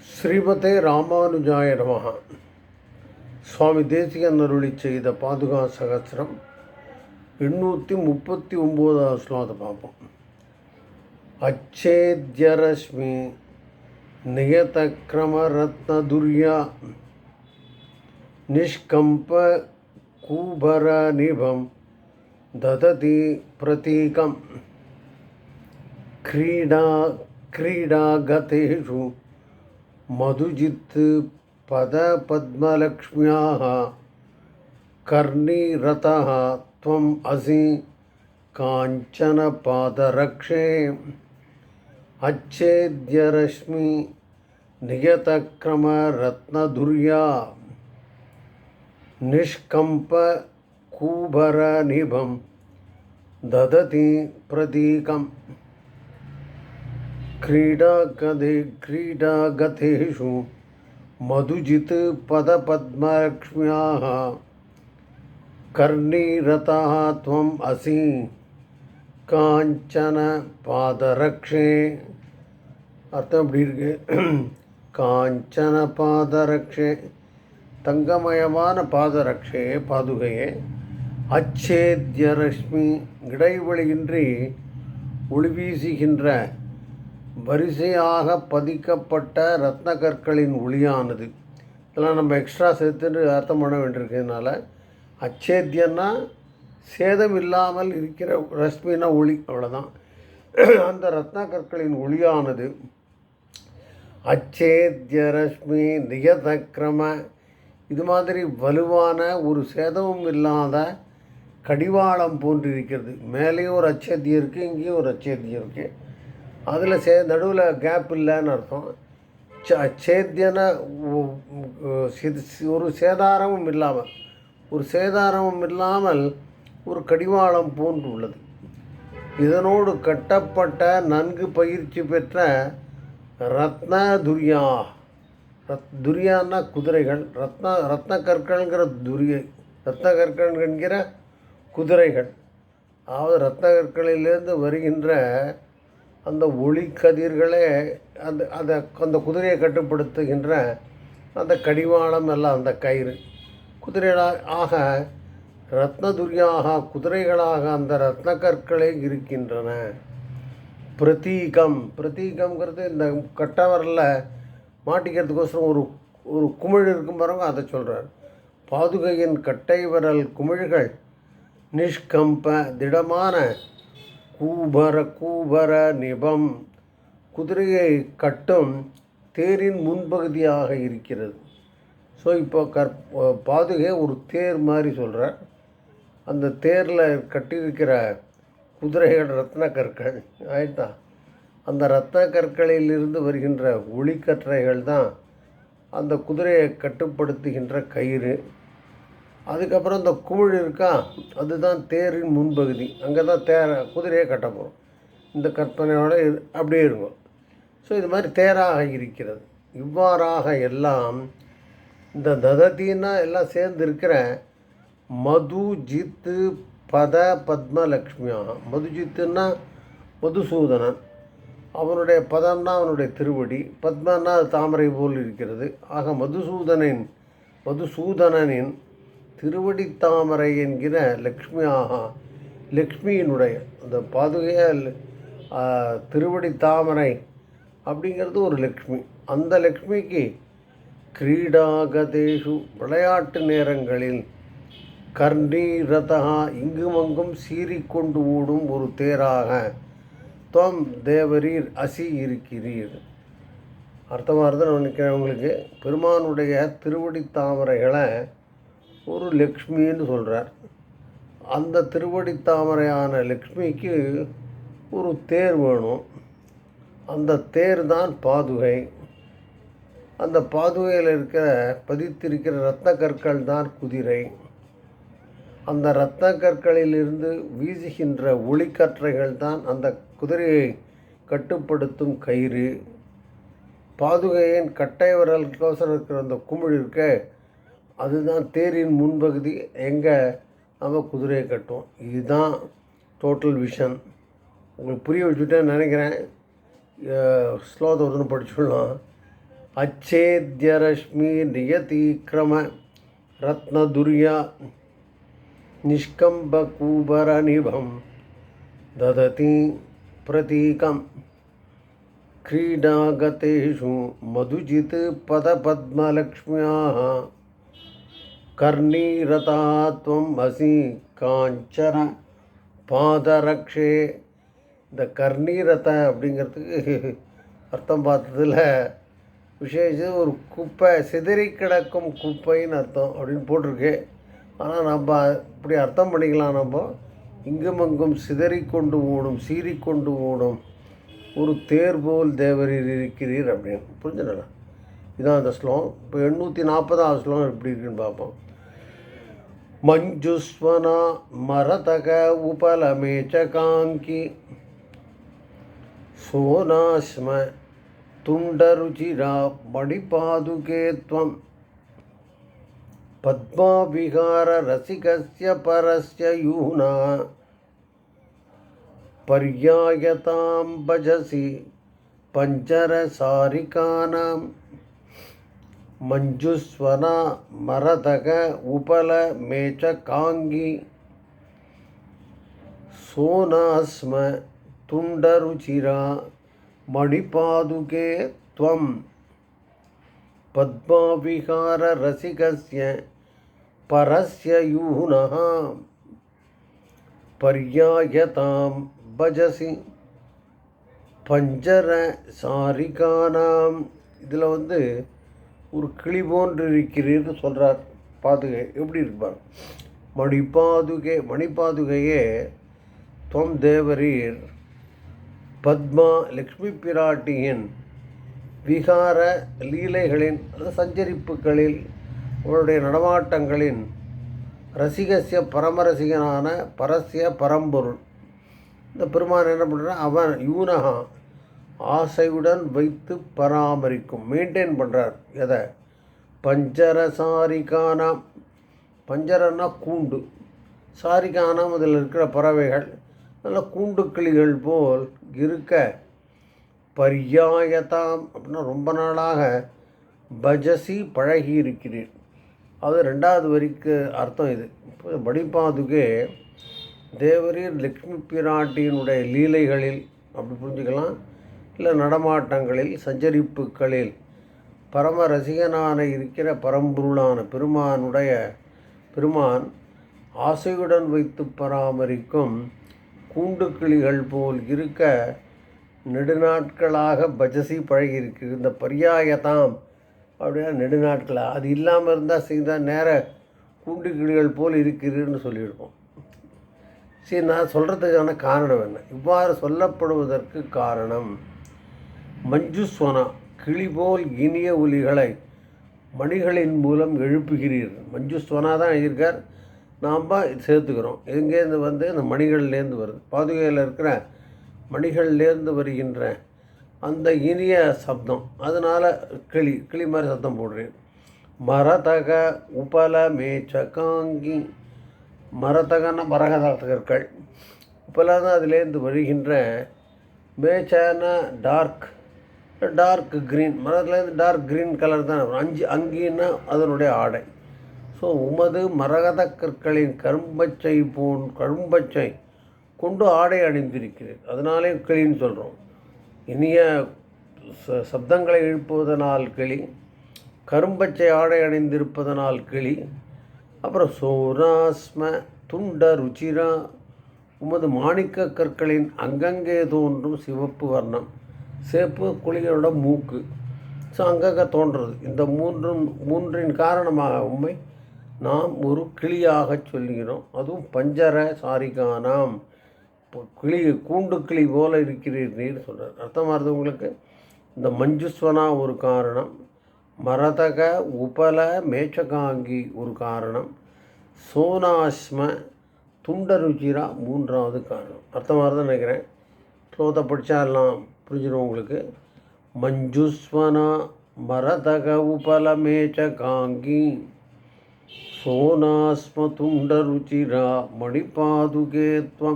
ஸ்ரீமதே ராமானுஜாய நமக சுவாமி தேசிகந்தருளி செய்த பாதுகா சகசிரம் எண்ணூற்றி முப்பத்தி ஒம்போதாவது ஸ்லோகத்தை பார்ப்போம் அச்சேத்யரஸ்மி நியத கிரம ரத்ன துர்யா நிஷ்கம்ப கூபர நிபம் దదతి ప్రతీకం క్రీడా క్రీడాగతేషు मधुजित् पदपद्मलक्ष्म्याः कर्णीरतः त्वम् असि काञ्चनपादरक्षे अच्छेद्यरश्मि नियतक्रमरत्नधुर्या निष्कम्पकूभरनिभं ददति प्रतीकं क्रीडागदे क्रीडागतेषु मधुजित् पदपद्मलक्ष्म्याः कर्णीरतः त्वम् असि காஞ்சன பாதரக்ஷே அர்த்தம் எப்படி இருக்கு காஞ்சன பாதரக்ஷே தங்கமயமான பாதரக்ஷே பாதுகையே அச்சேத்ய ரஷ்மி இடைவெளியின்றி ஒளி வீசுகின்ற வரிசையாக பதிக்கப்பட்ட ரத்ன கற்களின் ஒளியானது. இதெல்லாம் நம்ம எக்ஸ்ட்ரா சேர்த்துட்டு அர்த்தம் பண்ண வேண்டியிருக்கிறதுனால அச்சேத்தியன்னா சேதம் இல்லாமல் இருக்கிற ரஷ்மினா ஒளி அவ்வளோதான் அந்த ரத்ன கற்களின் ஒளியானது அச்சேத்ய ரஷ்மி நியதக்கிரம இது மாதிரி வலுவான ஒரு சேதமும் இல்லாத கடிவாளம் போன்றிருக்கிறது. மேலேயும் ஒரு அச்சேத்தியம் இருக்குது இங்கேயும் ஒரு அச்சேத்தியம் இருக்குது அதில் சே நடுவில் கேப் இல்லைன்னு அர்த்தம். ச அச்சேத்தியன ஒரு சேதாரமும் இல்லாமல் ஒரு சேதாரமும் இல்லாமல் ஒரு கடிவாளம் போன்று உள்ளது. இதனோடு கட்டப்பட்ட நன்கு பயிற்சி பெற்ற ரத்ன துர்யா. ரத் துரியான்னா குதிரைகள். ரத்ன ரத்ன கற்கள்ங்கிற துரியை ரத்ன கற்கள் என்கிற குதிரைகள். அதாவது ரத்ன கற்களிலிருந்து வருகின்ற அந்த ஒளி கதிர்களே அந்த அந்த அந்த குதிரையை கட்டுப்படுத்துகின்ற அந்த கடிவாளம் எல்லாம் அந்த கயிறு. குதிரைகளாக ஆக ரத்னதுர்யாக குதிரைகளாக அந்த ரத்ன கற்களே இருக்கின்றன. பிரதீகம் பிரதீகம்ங்கிறது இந்த கட்டவரில் மாட்டிக்கிறதுக்கோசரம் ஒரு ஒரு குமிழ் இருக்கும் பாருங்க அதை சொல்கிறார் பாதுகையின் கட்டை விரல் குமிழ்கள் நிஷ்கம்ப திடமான கூபர கூபர நிபம். குதிரையை கட்டும் தேரின் முன்பகுதியாக இருக்கிறது. ஸோ இப்போ கற் பாதுகை ஒரு தேர் மாதிரி சொல்கிறார் அந்த தேரில் கட்டியிருக்கிற குதிரைகள் ரத்ன கற்கள் ஆயிட்டா அந்த ரத்ன கற்களிலிருந்து வருகின்ற ஒளிக்கற்றைகள் தான் அந்த குதிரையை கட்டுப்படுத்துகின்ற கயிறு. அதுக்கப்புறம் இந்த குமிழ் இருக்கா அதுதான் தேரின் முன்பகுதி. அங்கே தான் தேரை குதிரையை கட்ட போகிறோம் இந்த கற்பனையோட இரு- அப்படியே இருக்கும். ஸோ இது மாதிரி தேராக இருக்கிறது. இவ்வாறாக எல்லாம் இந்த ததத்தின்னா எல்லாம் சேர்ந்து இருக்கிற மது ஜித்து பத பத்மலக்ஷ்மியா. மதுஜித்துன்னா மதுசூதனன். அவனுடைய பதம்னா அவனுடைய திருவடி. பத்மன்னா அது தாமரை போல் இருக்கிறது. ஆக மதுசூதனின் மதுசூதனனின் திருவடி தாமரை என்கிற லக்ஷ்மியாக லக்ஷ்மியினுடைய அந்த பாதுகைய திருவடித்தாமரை திருவடி தாமரை அப்படிங்கிறது ஒரு லக்ஷ்மி. அந்த லக்ஷ்மிக்கு கிரீடாகதேஷு விளையாட்டு நேரங்களில் கர்ணீரதா இங்குமங்கும் சீறிக்கொண்டு ஓடும் ஒரு தேராக தோம் தேவரீர் அசி இருக்கிறீர். அர்த்தமாக இருந்தால் நினைக்கிறேன் உங்களுக்கு? பெருமானுடைய திருவடி தாமரைகளை ஒரு லக்ஷ்மின்னு சொல்கிறார் அந்த திருவடி தாமரையான லக்ஷ்மிக்கு ஒரு தேர் வேணும். அந்த தேர் தான் பாதுகை. அந்த பாதுகையில் இருக்கிற பதித்திருக்கிற ரத்ன கற்கள் தான் குதிரை. அந்த ரத்ன கற்களிலிருந்து வீசுகின்ற ஒளிக்கற்றைகள் தான் அந்த குதிரையை கட்டுப்படுத்தும் கயிறு. பாதுகையின் கட்டை விரலுக்கோசரம் இருக்கிற அந்த குமிழ் இருக்க அதுதான் தேரின் முன்பகுதி எங்கே நம்ம குதிரையை கட்டுவோம் இதுதான் டோட்டல் விஷன் உங்களுக்கு புரிய வச்சுட்டேன்னு நினைக்கிறேன் ஸ்லோகத்தை ஒன்று படிச்சுடலாம் अच्छेद्यरश्मि नियतीक्रम रत्नदुर्या निष्कम्बकूबरनिभं ददति प्रतीकं क्रीडागतेषु मधुजित् पदपद्मलक्ष्म्याः கர்ணீரதா துவம் அசி காஞ்சன பாதரக்ஷே. இந்த கர்ணீரத அப்படிங்கிறதுக்கு அர்த்தம் பார்த்ததில் விசேஷம் ஒரு குப்பை சிதறி கிடக்கும் குப்பைன்னு அர்த்தம் அப்படின்னு போட்டிருக்கு. ஆனால் நம்ம இப்படி அர்த்தம் பண்ணிக்கலாம். நம்ம இங்கும் அங்கும் சிதறிக்கொண்டு ஓடும் சீறிக்கொண்டு ஓடும் ஒரு தேர் போல் தேவரீர் இருக்கிறீர் அப்படின்னு. புரிஞ்சுடலாம் இதுதான் அந்த ஸ்லோகம். இப்போ எண்ணூற்றி நாற்பதாவது ஸ்லோகம் எப்படி இருக்குன்னு பார்ப்போம். मञ्जुस्वना मरतक उपलमेचकाङ्की सोनास्म तुण्डरुचिरा मणिपादुके त्वं। पद्माविहाररसिकस्य परस्य यूना। पर्यायतां भजसि மஞ்சுஸ்வனா மரதக உபல மேச்ச காங்கி சோனாஸ்ம துண்டருச்சிரா மணிபாதுகே त्वं पद्माविहाररसिकस्य परस्य यूनः पर्यायतां भजसि பஞ்சர சாரிகானாம் இதில் வந்து ஒரு கிளி போன்று இருக்கிறீர்னு சொல்கிறார் பாதுகை எப்படி இருப்பார்? மணிப்பாதுகை மணிப்பாதுகையே தொம் தேவரீர். பத்மா லக்ஷ்மி பிராட்டியின் விகார லீலைகளின் சஞ்சரிப்புகளில் அவருடைய நடமாட்டங்களின் ரசிகசிய பரமரசிகனான பரஸ்ய பரம்பொருள். இந்த பெருமான் என்ன பண்ணுறான் அவன் யூனகா ஆசையுடன் வைத்து பராமரிக்கும். மெயின்டைன் பண்ணுறார் எதை? பஞ்சரசாரிகானாம் பஞ்சரன்னா கூண்டு. சாரிகானாம் அதில் இருக்கிற பறவைகள். நல்ல கூண்டு கிளிகள் போல் இருக்க பரியாயதாம் அப்படின்னா ரொம்ப நாளாக பஜசி பழகி இருக்கிறேன் அது ரெண்டாவது வரிக்கு அர்த்தம் இது. படிப்பாதுக்கே தேவரீர் லக்ஷ்மி பிராட்டியினுடைய லீலைகளில் அப்படி புரிஞ்சுக்கலாம் இல்லை நடமாட்டங்களில் சஞ்சரிப்புகளில் பரம ரசிகனான இருக்கிற பரம்பொருளான பெருமானுடைய பெருமான் ஆசையுடன் வைத்து பராமரிக்கும் கூண்டுக்கிளிகள் போல் இருக்க நெடுநாட்களாக பஜசி பழகியிருக்கு. இந்த பரியாயதாம் அப்படின்னா நெடுநாட்களாக அது இல்லாமல் இருந்தால் செய்தால் நேர கூண்டுக்கிளிகள் போல் இருக்கிறீர்னு சொல்லியிருக்கோம். சரி நான் சொல்கிறதுக்கான காரணம் என்ன? இவ்வாறு சொல்லப்படுவதற்கு காரணம் மஞ்சுஸ்வனா கிளி போல் இனிய ஒலிகளை மணிகளின் மூலம் எழுப்புகிறீர்கள் மஞ்சுஸ்வனா தான் எழுதியிருக்கார். நாம் சேர்த்துக்கிறோம். எங்கேருந்து வந்து இந்த மணிகள்லேருந்து வருது. பாதுகையில் இருக்கிற மணிகள்லேருந்து வருகின்ற அந்த இனிய சப்தம். அதனால் கிளி கிளி மாதிரி சத்தம் போடுறேன் மரதக உபல மேச்சகாங்கி மரதகன மரகதகர்கள். உபல தான் அதுலேருந்து வருகின்ற மேச்சான டார்க் டார்க் க்ரீன் மரத்துலேருந்து டார்க் க்ரீன் கலர் தான் வரும் அஞ்சு அங்கின்னா அதனுடைய ஆடை. ஸோ உமது மரகத கற்களின் கரும்பச்சை போன் கரும்பச்சை கொண்டு ஆடை அணிந்திருக்கிறேன். அதனாலே கிளின்னு சொல்கிறோம் இனிய ச சப்தங்களை எழுப்புவதனால் கிளி கரும்பச்சை ஆடை அணிந்திருப்பதனால் கிளி அப்புறம் சோராஸ்ம துண்ட ருச்சிரா உமது மாணிக்க கற்களின் அங்கங்கே தோன்றும் சிவப்பு வர்ணம். சேப்பு குளிகளோட மூக்கு. ஸோ அங்கங்கே தோன்றுறது இந்த மூன்றும் மூன்றின் காரணமாக உண்மை நாம் ஒரு கிளியாக சொல்லுகிறோம் அதுவும் பஞ்சர சாரிகானாம். கிளி கூண்டு கிளி போல இருக்கிறீர்கள் சொல்கிறார் அர்த்தமாகிறது உங்களுக்கு? இந்த மஞ்சுஸ்வனா ஒரு காரணம். மரதக உபல மேச்சகாங்கி ஒரு காரணம். சோனாஸ்ம துண்டருச்சிரா மூன்றாவது காரணம். அர்த்தமாக நினைக்கிறேன். ஸ்லோகத்தை படித்தா எல்லாம் புரிஞ்சிடும் உங்களுக்கு மஞ்சுஸ்வனா மரதக உபலமேச்ச காங்கி சோனாஸ்மதுண்டருச்சிரா மணிபாதுகே त्वं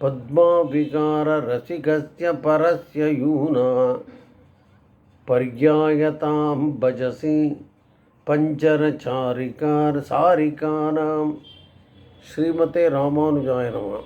पद्माविकाररसिकस्य परस्य यूना पर्यायतां भजसि पञ्चरचारिकार सारिकानां श्रीमते रामानुजाय नमः